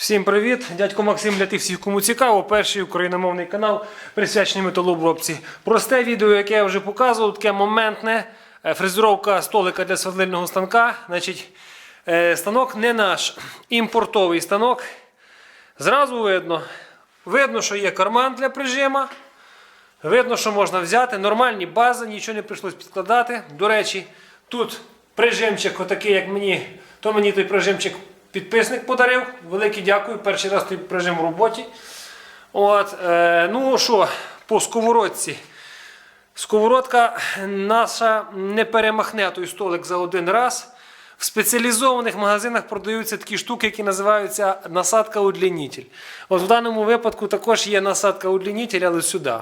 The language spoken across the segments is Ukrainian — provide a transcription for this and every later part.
Всім привіт! Дядько Максим для тих всіх, кому цікаво. Перший україномовний канал присвячений металообробці. Просте відео, яке я вже показував, таке моментне. Е, Фрезеровка столика для свердлильного станка. Значить, е, станок не наш, імпортовий станок. Зразу видно. Видно, що є карман для прижима. Видно, що можна взяти. Нормальні бази, нічого не прийшлось підкладати. До речі, тут прижимчик, отакий, як мені, то мені той прижимчик підписник подарив. Велике дякую. Перший раз той прижим в роботі. От, е, ну що, по сковородці. Сковородка наша не перемахне той столик за один раз. В спеціалізованих магазинах продаються такі штуки, які називаються насадка удлінитель. От в даному випадку також є насадка удлінитель, але сюди.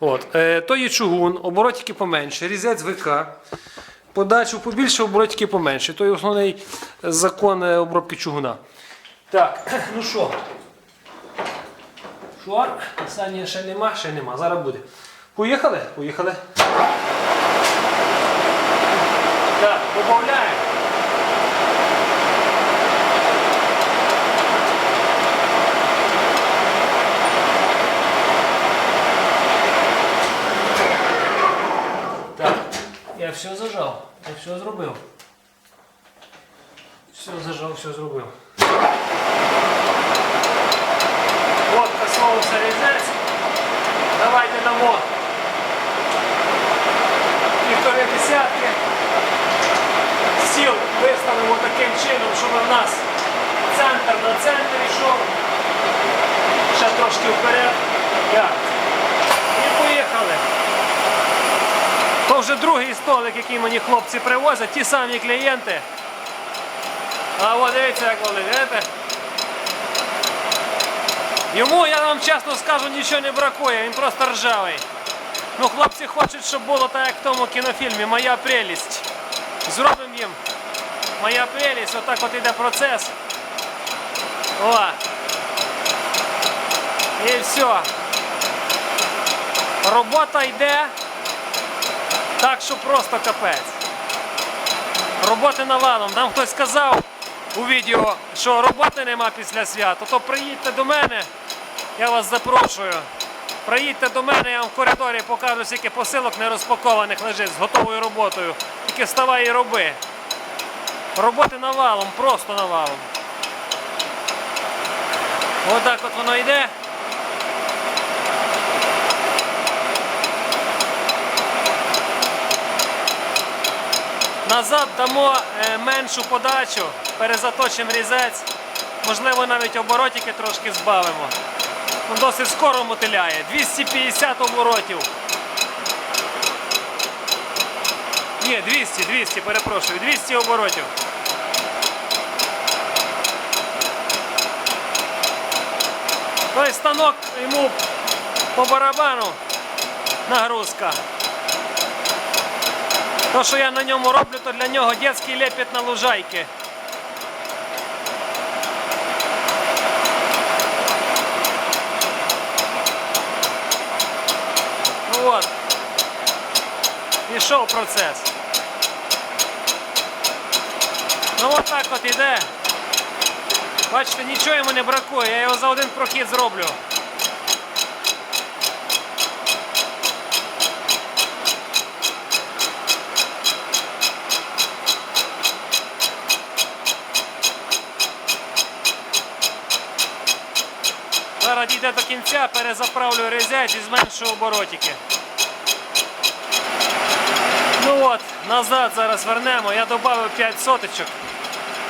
От. Е, то є чугун, оборотики поменше, різець ВК. Подачу побільше, оборотики поменше. Той основний закон е, обробки чугуна. Так, ну що? Що? Саня ще нема, ще нема. Зараз буде. Поїхали? Поїхали. Так, додаємо. я все зажав, я все зробив. Все зажав, все зробив. От коснулся різець. Давайте дамо півтори десятки. Стіл виставимо таким чином, щоб у нас центр на центр йшов. Ще трошки вперед. Так. Другий столик, який мені хлопці привозять, ті самі клієнти. А от дивіться, як вони, видите? Йому, я вам чесно скажу, нічого не бракує, він просто ржавий. Ну, хлопці хочуть, щоб було так, як в тому кінофільмі Моя прелість. Зробимо їм. Моя прелість, отак от іде процес. О. І все. Робота йде. Так що просто капець. Роботи навалом. Нам хтось сказав у відео, що роботи нема після свята, то приїдьте до мене, я вас запрошую. Приїдьте до мене, я вам в коридорі покажу, скільки посилок нерозпакованих лежить з готовою роботою. Тільки вставай і роби. Роботи навалом, просто навалом. Отак от воно йде. Назад дамо е, меншу подачу, перезаточимо різець, можливо навіть оборотики трошки збавимо. Ну, Досить скоро мотиляє. 250 оборотів. Ні, 200, 200, перепрошую, 200 оборотів. Той станок йому по барабану нагрузка. То, що я на ньому роблю, то для нього дитячий лепет на лужайки. Ну от. Пішов процес. Ну от так от іде. Бачите, нічого йому не бракує, я його за один прохід зроблю. Зараз до кінця, перезаправлю резець і зменшу оборотики. Ну от, назад зараз вернемо. Я додав 5 соточок.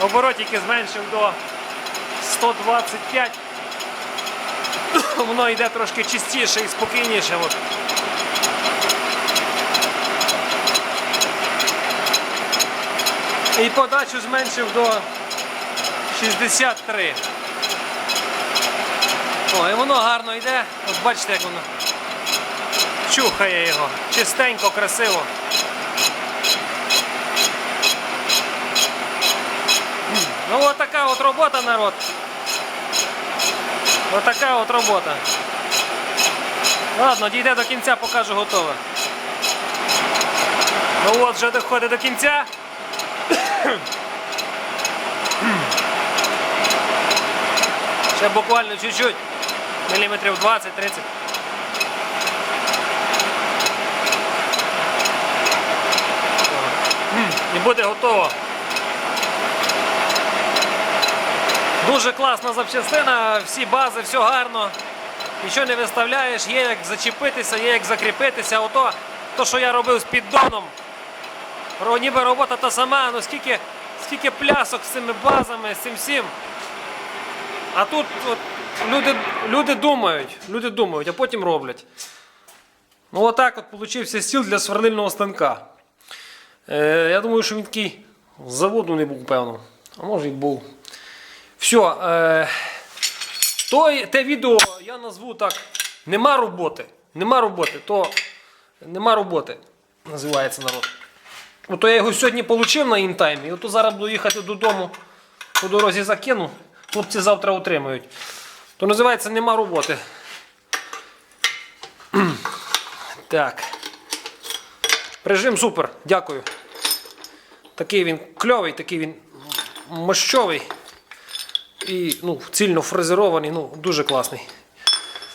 Оборотики зменшив до 125. Воно йде трошки чистіше і спокійніше. От. І подачу зменшив до 63. О, і воно гарно йде. От бачите, як воно чухає його. Чистенько, красиво. Ну от така от робота, народ. От така от робота. Ладно, дійде до кінця, покажу готове. Ну от вже доходить до кінця. Ще буквально чуть-чуть. Міліметрів 20-30. І буде готово. Дуже класна запчастина, всі бази, все гарно. Нічого не виставляєш, є як зачепитися, є як закріпитися. Ото, то, що я робив з піддоном. Ніби робота та сама, ну скільки, скільки плясок з цими базами, з цим всім. А тут от, люди, люди думають, люди думають, а потім роблять. Ну отак от получився стіл для сверлильного станка. Е, я думаю, що він такий з заводу не був, певно. А може і був. Все. Е, той, те відео я назву так. Нема роботи. Нема роботи. То нема роботи. Називається народ. Ото я його сьогодні отримав на інтаймі. І ото зараз буду їхати додому. По дорозі закину. Хлопці завтра отримають. То називається нема роботи. Так. Режим супер, дякую. Такий він кльовий, такий він мощовий. І ну, цільно фрезерований, ну, дуже класний.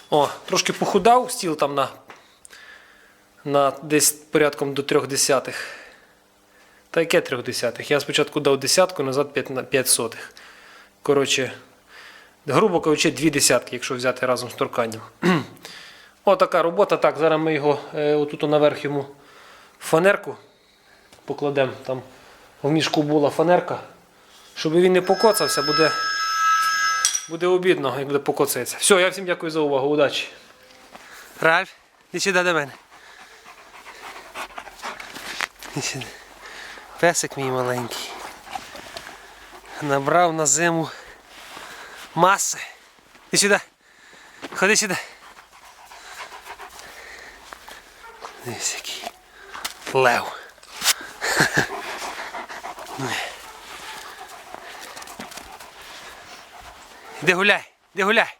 О, трошки похудав стіл там на, на десь порядком до трьох десятих. Та яке трьох десятих? Я спочатку дав десятку, назад 5, на 5 сотих. Коротше, грубо кажучи, дві десятки, якщо взяти разом з торканням. Отака робота. Так, зараз ми його е, отут наверх йому фанерку покладемо. Там в мішку була фанерка. Щоб він не покоцався, буде, буде обідно, як буде покоцається. Все, я всім дякую за увагу. Удачі. Ральф, іди сюди до мене. Сюди. Песик мій маленький. Набрав на зиму маси. Іди сюди. Ходи сюди. Дивись який. Лев. Іди гуляй, іди гуляй.